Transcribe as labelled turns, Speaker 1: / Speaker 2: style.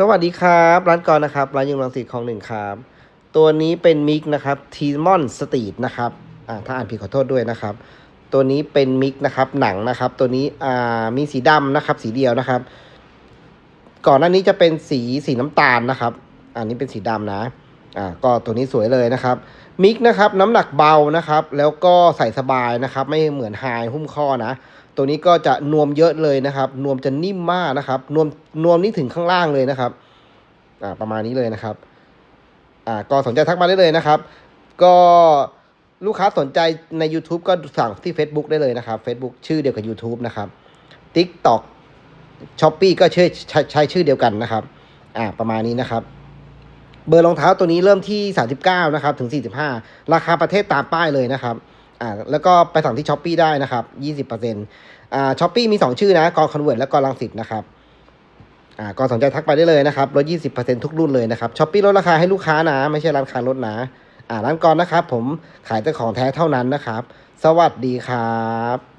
Speaker 1: สวัสดีครับ ร้านกรนะครับ ร้านยิงรังสิตของหนึ่งครับ ตัวนี้เป็นมิกนะครับทีมอนสตรีทนะครับอ่าถ้าอ่านผิดขอโทษด้วยนะครับ ตัวนี้เป็นมิกนะครับหนังนะครับ ตัวนี้อ่ามีสีดำนะครับ สีเดียวนะครับ ก่อนหน้านี้จะเป็นสีสีน้ำตาลนะครับ อันนี้เป็นสีดำนะ อ่าก็ตัวนี้สวยเลยนะครับ มิกนะครับน้ำหนักเบานะครับ แล้วก็ใส่สบายนะครับ ไม่เหมือนไฮหุ้มข้อนะ ตัวนี้ก็จะนวมเยอะเลยนะครับ นวมจะนิ่มมากนะครับ นวมนวมนี่ถึงข้างล่างเลยนะครับอ่าประมาณนี้เลยนะครับอ่าก็สนใจทักมาได้เลยนะครับ ก็ลูกค้าสนใจใน YouTube ก็สั่งที่ Facebook ได้เลยนะครับ Facebook ชื่อเดียวกับ YouTube นะครับ TikTok ช้อปปีก็ชื่อใช้ใช้ชื่อเดียวกันนะครับ อ่าประมาณนี้นะครับ เบอร์รองเท้าตัวนี้เริ่มที่ 39 นะครับ ถึง 45 ราคาประเทศตามป้ายเลยนะครับอ่าแล้วก็ไปสั่งที่ช้อปปีได้นะครับ 20%อ่าช้อปปีมี 2 ชื่อนะกอคอนเวิร์ตและกอลังสิตนะครับอ่าก็สนใจทักไปได้เลยนะครับลด 20%ทุกรุ่นเลยนะครับช้อปปี้ลดราคาให้ลูกค้านะ ไม่ใช่ร้านค้าลดนะอ่าร้านกรนะครับ ผมขายแต่ของแท้เท่านั้นนะครับ สวัสดีครับ